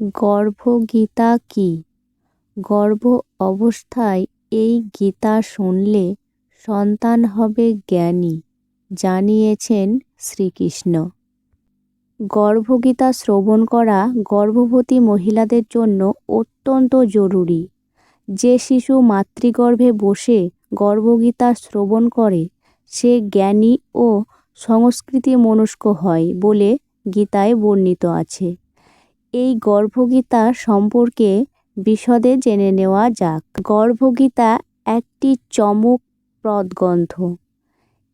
গর্ভগীতা কি? গর্ভ অবস্থায় এই গীতা শুনলে সন্তান হবে জ্ঞানী, জানিয়েছেন শ্রীকৃষ্ণ। গর্ভগীতা শ্রবণ করা গর্ভবতী মহিলাদের জন্য অত্যন্ত জরুরি। যে শিশু মাতৃগর্ভে বসে গর্ভগীতা শ্রবণ করে, সে জ্ঞানী ও সংস্কৃতি মনস্ক হয় বলে গীতায় বর্ণিত আছে। এই গর্ভগীতা সম্পর্কে বিশদে জেনে নেওয়া যাক। গর্ভগীতা একটি চমকপ্রদ গ্রন্থ।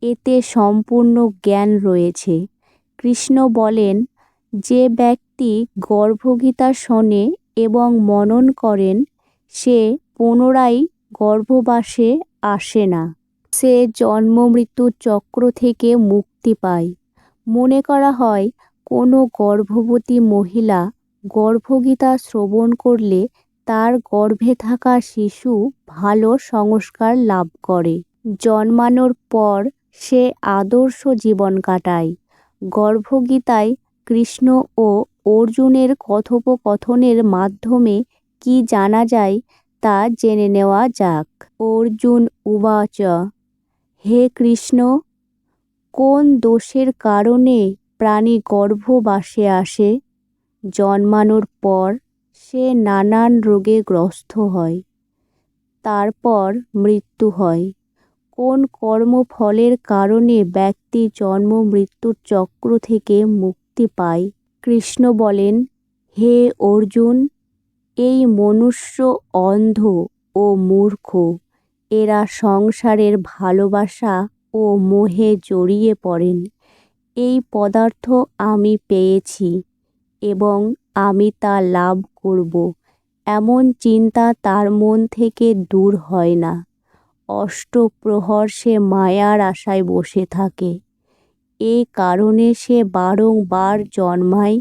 এতে সম্পূর্ণ জ্ঞান রয়েছে। কৃষ্ণ বলেন, যে ব্যক্তি গর্ভগীতা শোনে এবং মনন করেন, সে পুনরায় গর্ভবাসে আসে না। সে জন্ম মৃত্যুর চক্র থেকে মুক্তি পায়। মনে করা হয়, কোনো গর্ভবতী মহিলা গর্ভগীতা শ্রবণ করলে তার গর্ভে থাকা শিশু ভালো সংস্কার লাভ করে। জন্মানোর পর সে আদর্শ জীবন কাটায়। গর্ভগীতায় কৃষ্ণ ও অর্জুনের কথোপকথনের মাধ্যমে কি জানা যায় তা জেনে নেওয়া যাক। অর্জুন উবাচ, হে কৃষ্ণ, কোন দোষের কারণে প্রাণী গর্ভবাসে আসে? জন্মানোর পর সে নানান রোগে গ্রস্ত হয়। তারপর মৃত্যু হয়। কোন কর্মফলের কারণে ব্যক্তি জন্ম মৃত্যুর চক্র থেকে মুক্তি পায়? কৃষ্ণ বলেন, হে অর্জুন, এই মনুষ্য অন্ধ ও মূর্খ। এরা সংসারের ভালোবাসা ও মোহে জড়িয়ে পড়েন। এই পদার্থ আমি পেয়েছি। এবং আমি তা লাভ করব। এমন চিন্তা তার মন থেকে দূর হয় না। অষ্টপ্রহর সে মায়ার আশায় বসে থাকে। এ কারণে সে বারংবার জন্মায়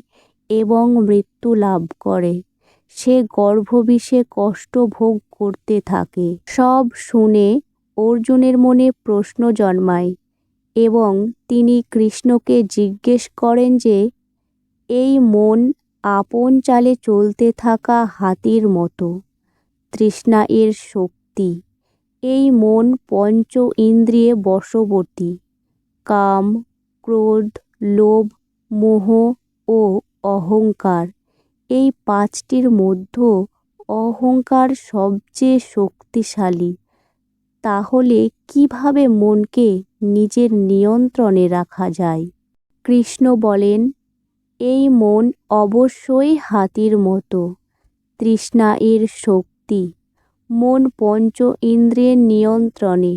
এবং মৃত্যু লাভ করে। সে গর্ভবিষে কষ্ট ভোগ করতে থাকে। সব শুনে অর্জুনের মনে প্রশ্ন জন্মায় এবং তিনি কৃষ্ণকে জিজ্ঞেস করেন যে এই মন আপন চালে চলতে থাকা হাতির মতো। তৃষ্ণা এর শক্তি। এই মন পঞ্চ ইন্দ্রিয়ে বশবর্তী। কাম, ক্রোধ, লোভ, মোহ ও অহংকার। এই পাঁচটির মধ্যে অহংকার সবচেয়ে শক্তিশালী। তাহলে কীভাবে মনকে নিজের নিয়ন্ত্রণে রাখা যায়? কৃষ্ণ বলেন এই মন অবশ্যই হাতির মতো। তৃষ্ণা এর শক্তি। মন পঞ্চ ইন্দ্রিয়ের নিয়ন্ত্রণে।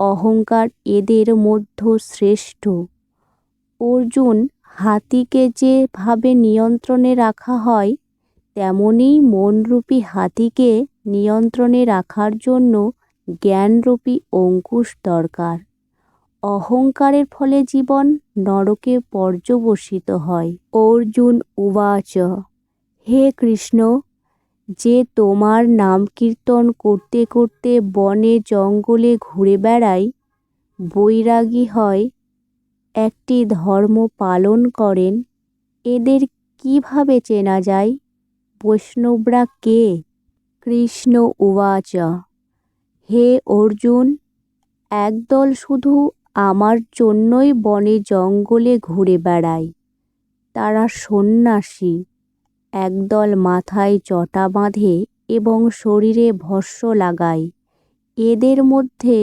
অহংকার এদের মধ্য শ্রেষ্ঠ। অর্জুন হাতিকে যেভাবে নিয়ন্ত্রণে রাখা হয়, তেমনই মনরূপী হাতিকে নিয়ন্ত্রণে রাখার জন্য জ্ঞানরূপী অঙ্কুশ দরকার। অহংকারের ফলে জীবন নরকে পর্যবসিত হয়। অর্জুন উবাচ, হে কৃষ্ণ, যে তোমার নাম কীর্তন করতে করতে বনে জঙ্গলে ঘুরে বেড়ায় বৈরাগী হয়, একটি ধর্ম পালন করেন, এদের কীভাবে চেনা যায়? বৈষ্ণবরা কে? কৃষ্ণ উবাচ, হে অর্জুন, একদল শুধু আমার জন্যই বনে জঙ্গলে ঘুরে বেড়ায় তারা সন্ন্যাসী, একদল মাথায় জটা বাঁধে এবং শরীরে ভস্য লাগায় এদের মধ্যে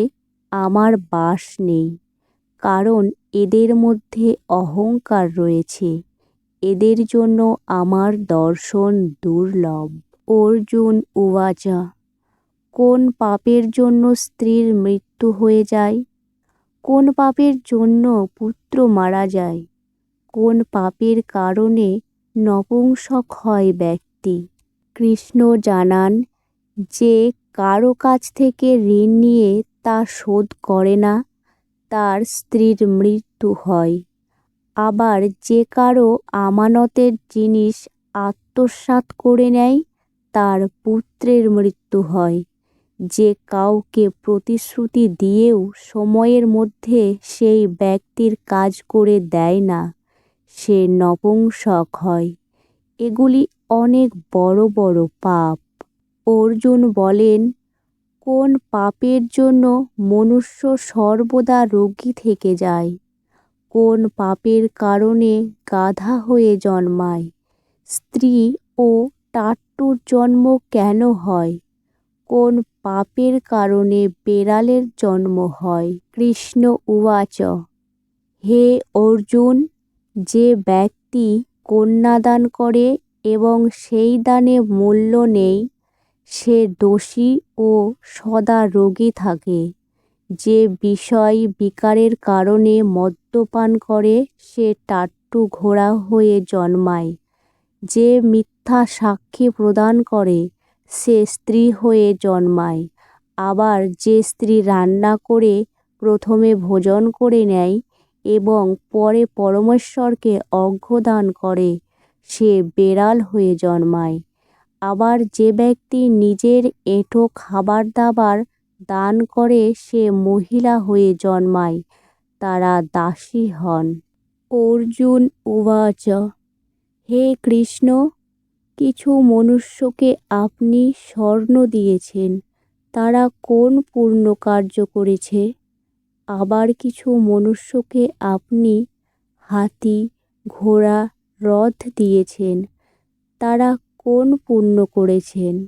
আমার বাস নেই, কারণ এদের মধ্যে অহংকার রয়েছে। এদের জন্য আমার দর্শন দুর্লভ। অর্জুন উবাচা, কোন পাপের জন্য স্ত্রীর মৃত্যু হয়ে যায়? কোন পাপের জন্য পুত্র মারা যায়? কোন পাপের কারণে নপুংসক হয় ব্যক্তি? কৃষ্ণ জানান, যে কারও কাছ থেকে ঋণ নিয়ে তা শোধ করে না, তার স্ত্রীর মৃত্যু হয়। আবার যে কারও আমানতের জিনিস আত্মসাৎ করে নেয়, তার পুত্রের মৃত্যু হয়। যে কাউকে প্রতিশ্রুতি দিয়েও সময়ের মধ্যে সেই ব্যক্তির কাজ করে দেয় না, সে নপুংসক হয়। এগুলি অনেক বড় বড় পাপ। অর্জুন বলেন, কোন পাপের জন্য মনুষ্য সর্বদা রোগী থেকে যায়? কোন পাপের কারণে গাধা হয়ে জন্মায়? স্ত্রী ও টাট্টুর জন্ম কেন হয়? কোন পাপের কারণে বেড়ালের জন্ম হয়? কৃষ্ণ উবাচ। হে অর্জুন, যে ব্যক্তি কন্যাদান করে এবং সেই দানে মূল্য নেই, সে দোষী ও সদা রোগী থাকে। যে বিষয় বিকারের কারণে মদ্যপান করে, সে টাট্টু ঘোড়া হয়ে জন্মায়। যে মিথ্যা সাক্ষী প্রদান করে সে স্ত্রী হয়ে জন্মায়। আবার যে স্ত্রী রান্না করে প্রথমে ভোজন করে নেয় এবং পরে পরমেশ্বরকে অর্ঘ্যদান করে, সে বেড়াল হয়ে জন্মায়। আবার যে ব্যক্তি নিজের এঁটো খাবার দাবার দান করে, সে মহিলা হয়ে জন্মায়, তারা দাসী হন। অর্জুন উবাচ, হে কৃষ্ণ! কিছু মনুষ্যকে আপনি স্বর্ণ দিয়েছেন, তারা কোন পূর্ণ কার্য করেছে? আবার কিছু মনুষ্যকে আপনি হাতি, ঘোড়া রথ দিয়েছেন, তারা কোন পূর্ণ করেছেন?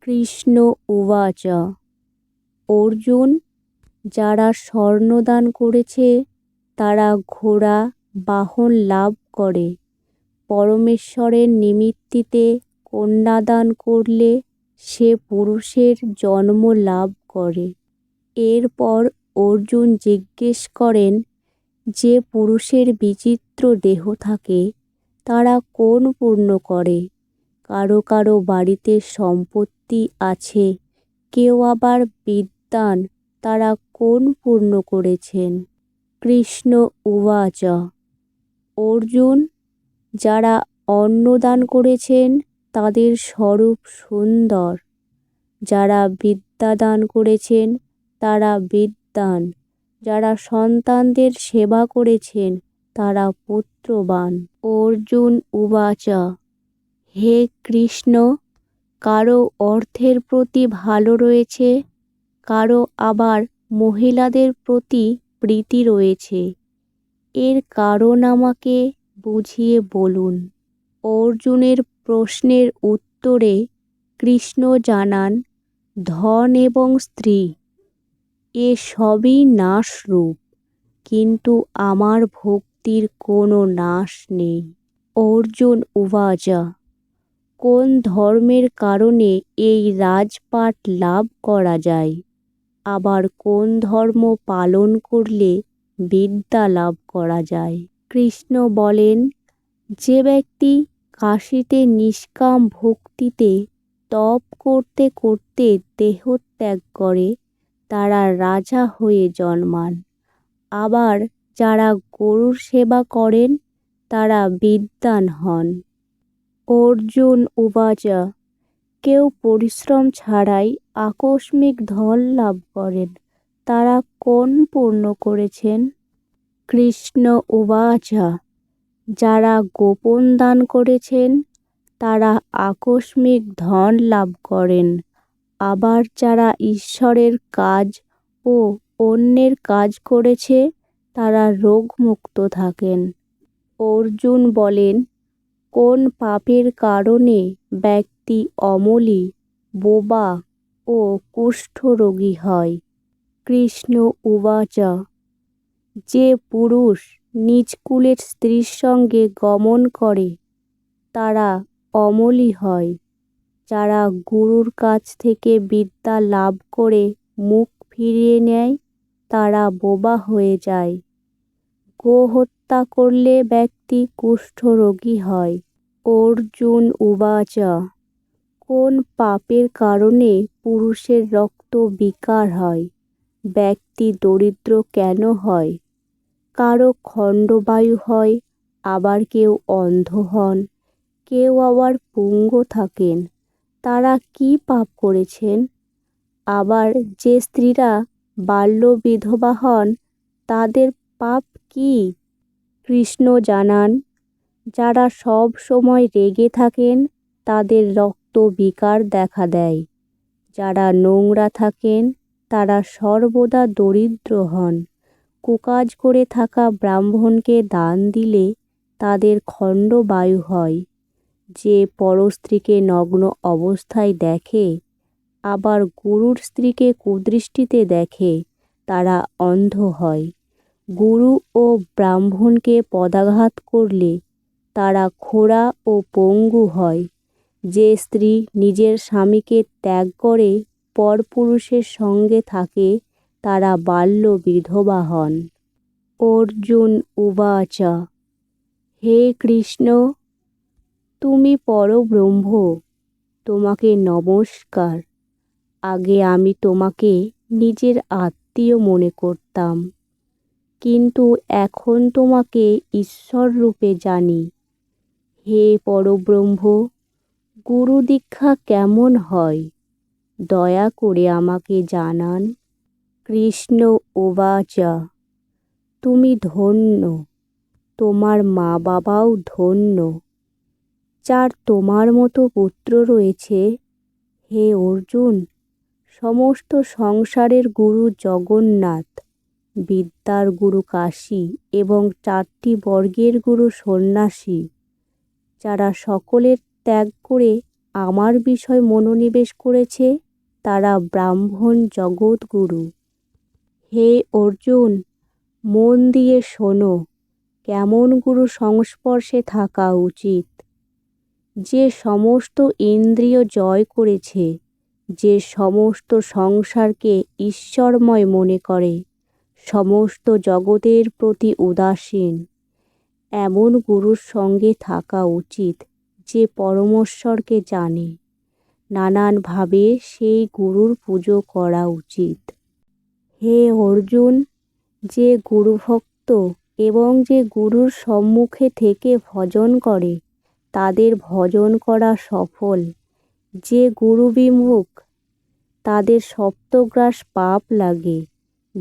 কৃষ্ণ উবাচ। অর্জুন, যারা স্বর্ণদান করেছে, তারা ঘোড়া, বাহন লাভ করে। পরমেশ্বরের নিমিত্তিতে কন্যাদান করলে সে পুরুষের জন্ম লাভ করে। এরপর অর্জুন জিজ্ঞেস করেন, যে পুরুষের বিচিত্র দেহ থাকে, তারা কোন পূর্ণ করে? কারও কারও বাড়িতে সম্পত্তি আছে, কেউ আবার বিদ্বান তারা কোন পূর্ণ করেছেন? কৃষ্ণ উবাচ। অর্জুন যারা অন্নদান করেছেন তাদের স্বরূপ সুন্দর। যারা বিদ্যাদান করেছেন তারা বিদ্যান। যারা সন্তানদের সেবা করেছেন তারা পুত্রবান। অর্জুন উবাচা, হে কৃষ্ণ, কারও অর্থের প্রতি ভালো রয়েছে, কারও আবার মহিলাদের প্রতি প্রীতি রয়েছে। এর কারণ আমাকে বুঝিয়ে বলুন। অর্জুনের প্রশ্নের উত্তরে কৃষ্ণ জানান, ধন এবং স্ত্রী, এ সবই নাশরূপ, কিন্তু আমার ভক্তির কোনো নাশ নেই। অর্জুন উবাচা, কোন ধর্মের কারণে এই রাজপাট লাভ করা যায়? আবার কোন ধর্ম পালন করলে বিদ্যা লাভ করা যায়? কৃষ্ণ বলেন, যে ব্যক্তি কাশিতে নিষ্কাম ভক্তিতে তপ করতে করতে দেহত্যাগ করে, তারা রাজা হয়ে জন্মান। আবার যারা গরুর সেবা করেন, তারা বিদ্বান হন। অর্জুন উবাচা, কেউ পরিশ্রম ছাড়াই আকস্মিক ধন লাভ করেন। তারা কোন পূর্ণ করেছেন? কৃষ্ণ উবাচা। যারা গোপন দান করেছেন, তারা আকস্মিক ধন লাভ করেন। আবার যারা ঈশ্বরের কাজ ও অন্যের কাজ করেছে, তারা রোগমুক্ত থাকেন। অর্জুন বলেন, কোন পাপের কারণে ব্যক্তি অমলি, বোবা ও কুষ্ঠরোগী হয়? কৃষ্ণ উবাচা যে পুরুষ নিজ কুলের স্ত্রীর সঙ্গে গমন করে, তারা অমলি হয়। যারা গুরুর কাছ থেকে বিদ্যা লাভ করে মুখ ফিরিয়ে নেয়, তারা বোবা হয়ে যায়। গো হত্যা করলে ব্যক্তি কুষ্ঠরোগী হয়। অর্জুন উবাচা, কোন পাপের কারণে পুরুষের রক্ত বিকার হয়? ব্যক্তি দরিদ্র কেন হয়? কারও খণ্ডবায়ু হয়, আবার কেউ অন্ধ হন, কেউ আবার পুঙ্গ থাকেন। তারা কি পাপ করেছেন? আবার যে স্ত্রীরা বাল্য বিধবা হন, তাদের পাপ কি? কৃষ্ণ জানান, যারা সব সময় রেগে থাকেন, তাদের রক্ত বিকার দেখা দেয়। যারা নোংরা থাকেন তারা সর্বদা দরিদ্র হন। কুকাজ করে থাকা ব্রাহ্মণকে দান দিলে তাদের খণ্ডবায়ু হয়। যে পরস্ত্রীকে নগ্ন অবস্থায় দেখে, আবার গুরুর স্ত্রীকে কুদৃষ্টিতে দেখে, তারা অন্ধ হয়। গুরু ও ব্রাহ্মণকে পদাঘাত করলে তারা খোড়া ও পঙ্গু হয়। যে স্ত্রী নিজের স্বামীকে ত্যাগ করে পরপুরুষের সঙ্গে থাকে, তারা বাল্য বিধবা হন। অর্জুন উবাচ, হে কৃষ্ণ, তুমি পরব্রহ্ম, তোমাকে নমস্কার। আগে আমি তোমাকে নিজের আত্মীয় মনে করতাম, কিন্তু এখন তোমাকে ঈশ্বর রূপে জানি। হে পরব্রহ্ম, গুরু দীক্ষা কেমন হয়? দয়া করে আমাকে জানান। কৃষ্ণ ওবাচা তুমি ধন্য, তোমার মা বাবাও ধন্য। যার তোমার মতো পুত্র রয়েছে, হে অর্জুন, সমস্ত সংসারের গুরু জগন্নাথ, বিদ্যার গুরু কাশী এবং চারটি বর্গের গুরু সন্ন্যাসী, যারা সকলের ত্যাগ করে আমার বিষয় মনোনিবেশ করেছে তারা ব্রাহ্মণ জগৎগুরু। হে অর্জুন, মন দিয়ে শোনো, কেমন গুরু সংস্পর্শে থাকা উচিত। যে সমস্ত ইন্দ্রিয় জয় করেছে, যে সমস্ত সংসারকে ঈশ্বরময় মনে করে, সমস্ত জগতের প্রতি উদাসীন, এমন গুরুর সঙ্গে থাকা উচিত যে পরমেশ্বরকে জানে। নানানভাবে সেই গুরুর পুজো করা উচিত। হে অর্জুন, যে গুরুভক্ত এবং যে গুরুর সম্মুখে থেকে ভজন করে, তাদের ভজন করা সফল। যে গুরু বিমুখ তাদের সপ্তগ্রাস পাপ লাগে।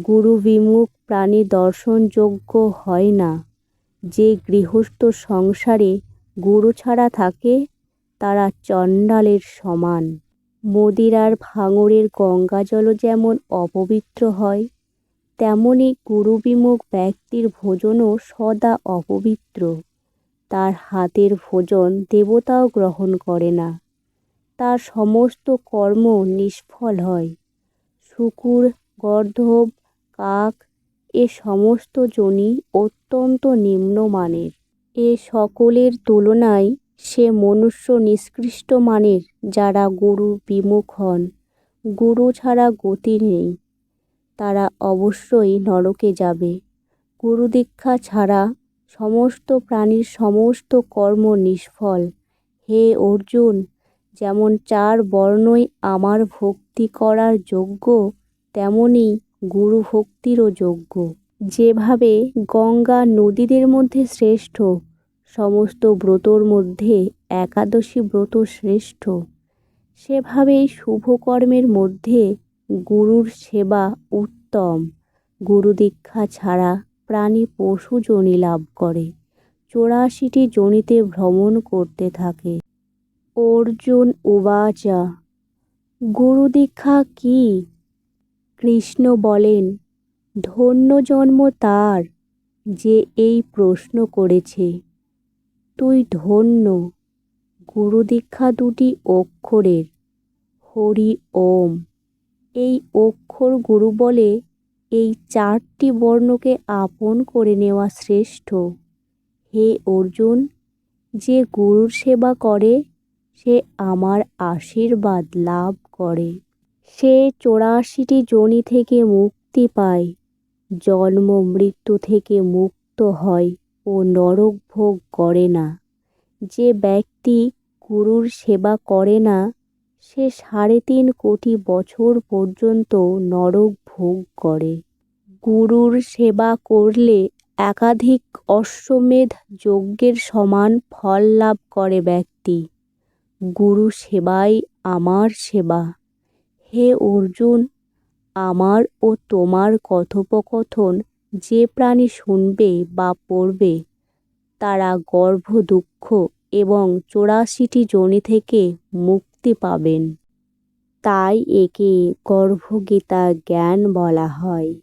গুরু বিমুখ প্রাণী দর্শনযোগ্য হয় না। যে গৃহস্থ সংসারে গুরু ছাড়া থাকে তারা চণ্ডালের সমান। মদিরার ভাঙড়ের গঙ্গাজলও যেমন অপবিত্র হয়, তেমনি গুরুবিমুখ ব্যক্তির ভোজনও সদা অপবিত্র। তার হাতের ভোজন দেবতাও গ্রহণ করে না। তার সমস্ত কর্ম নিষ্ফল হয়। শুকুর, গর্ধব, কাক এ সমস্ত জনি অত্যন্ত নিম্নমানের। এ সকলের তুলনায় সে মনুষ্য নিষ্কৃষ্ট মানের যারা গুরু বিমুখ হন, গুরু ছাড়া গতি নেই। তারা অবশ্যই নরকে যাবে। গুরু দীক্ষা ছাড়া সমস্ত প্রাণীর সমস্ত কর্ম নিষ্ফল। হে অর্জুন, যেমন চার বর্ণই আমার ভক্তি করার যোগ্য, তেমনি গুরু ভক্তিরও যোগ্য। যেভাবে গঙ্গা নদীদের মধ্যে শ্রেষ্ঠ সমস্ত ব্রতর মধ্যে একাদশী ব্রত শ্রেষ্ঠ। সেভাবেই শুভকর্মের মধ্যে গুরুর সেবা উত্তম। গুরু দীক্ষা ছাড়া প্রাণী পশু জনি লাভ করে। চৌরাশিটি জনিতে ভ্রমণ করতে থাকে। অর্জুন উবাচা গুরু দীক্ষা কি? কৃষ্ণ বলেন, ধন্য জন্ম তার যে এই প্রশ্ন করেছে। তুই ধন্য। গুরুদীক্ষা দুটি অক্ষরের, হরি ওম। এই অক্ষর গুরু বলে এই চারটি বর্ণকে আপন করে নেওয়া শ্রেষ্ঠ। হে অর্জুন, যে গুরুর সেবা করে, সে আমার আশীর্বাদ লাভ করে। সে চৌরাশিটি জনি থেকে মুক্তি পায়, জন্ম মৃত্যু থেকে মুক্ত হয়। ও নরক ভোগ করে না। যে ব্যক্তি গুরুর সেবা করে না, সে সাড়ে তিন কোটি বছর পর্যন্ত নরক ভোগ করে। গুরুর সেবা করলে একাধিক অশ্বমেধ যজ্ঞের সমান ফল লাভ করে ব্যক্তি। গুরু সেবাই আমার সেবা। হে অর্জুন, আমার ও তোমার কথোপকথন যে প্রাণী শুনবে বা পড়বে, তারা গর্ভ, দুঃখ এবং চৌরাশিটি যোনি থেকে মুক্তি পাবেন। তাই একে গর্ভগীতা জ্ঞান বলা হয়।